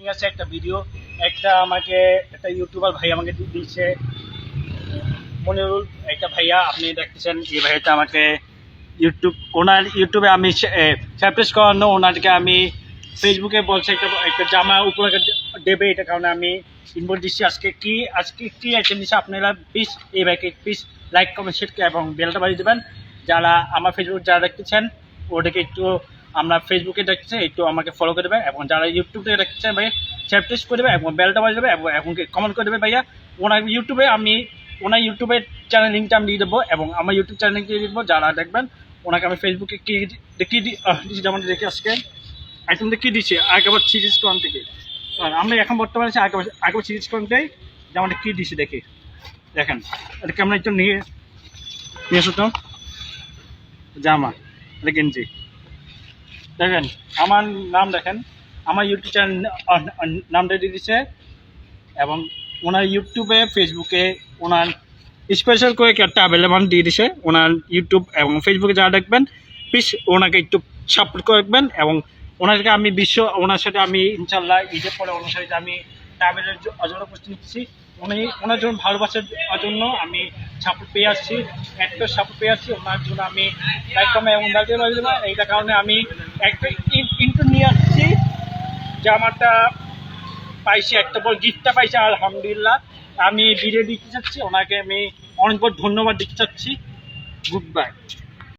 ঠিক আছে, একটা ভিডিও একটা আমাকে, একটা ইউটিউবার ভাই আমাকে দিচ্ছে। মনিরুল, একটা ভাইয়া, আপনি দেখতেছেন, এই ভাইয়াটা আমাকে ইউটিউব ওনার ইউটিউবে আমি সাবস্ক্রাইব করানো, ওনারকে আমি ফেসবুকে বলছে একটা একটা জামা, উপরে দেবে এটা কারণে আমি ইনভোট দিচ্ছি। আজকে কি আজকে কি আইটেম দিচ্ছে আপনারা প্লিজ এই ভাইকে প্লিজ লাইক কমেন্ট শেয়ার এবং বেলটা বাজিয়ে দেবেন। যারা আমার ফেসবুক যারা দেখতেছেন ওটাকে একটু আমরা ফেসবুকে দেখছে, একটু আমাকে ফলো করে দেবে এবং যারা ইউটিউব থেকে দেখছেন ভাই সাবস্ক্রাইব করে দেবে এবং বেলটা বাজিয়ে দেবে এবং এখন কমেন্ট করে দেবে ভাইয়া। ওনার ইউটিউবে আমি, ওনার ইউটিউবের চ্যানেল লিঙ্কটা আমি দিয়ে দেবো এবং আমার ইউটিউব চ্যানেল লিঙ্ক দিয়ে দেবো, যারা দেখবেন, ওনাকে আমি ফেসবুকে কি দেখিয়ে দিচ্ছি যেমন দেখি আজকে। এখন দেখিয়ে দিচ্ছি আগেবার সিরিজ কন থেকে। আমরা এখন বর্তমানে আছি আগেবার আগেবার সিরিজ কনটাই যেমন কি দিচ্ছি দেখি। দেখেন, এটাকে আমরা একটু নিয়ে নিয়ে আসো তো। জামা, এটা গেঞ্জি। দেখেন, আমার নাম দেখেন, আমার ইউটিউব চ্যানেল নামটা দিয়ে দিচ্ছে এবং ওনার ইউটিউবে ফেসবুকে ওনার স্পেশাল করে একটা অ্যাভেলেবল দিয়ে দিছে, ওনার ইউটিউব এবং ফেসবুকে যা দেখবেন প্লিজ ওনাকে একটু সাপোর্ট রাখবেন, এবং ওনাকে আমি বিশ্ব, ওনার সাথে আমি ইনশাল্লাহ ঈদের পরে ওনার সাথে আমি ট্রাভেলের অজন্য প্রস্তুতি নিচ্ছি। উনি, ওনার জন্য ভালোবাসার জন্য আমি সাপোর্ট পেয়ে আসছি। একটা সাপোর্ট পেয়ে আসছি, ওনার জন্য আমি একদম এবং পারি না এইটা কারণে আমি একটা ইন্টু নিয়ে আসছি। জামাটা পাইছি, একটা বড় গিফটটা পাইছি, আলহামদুলিল্লাহ। আমি ভিডিও দিতে চাচ্ছি, ওনাকে আমি অনেক বড় ধন্যবাদ দিতে চাচ্ছি। Good bye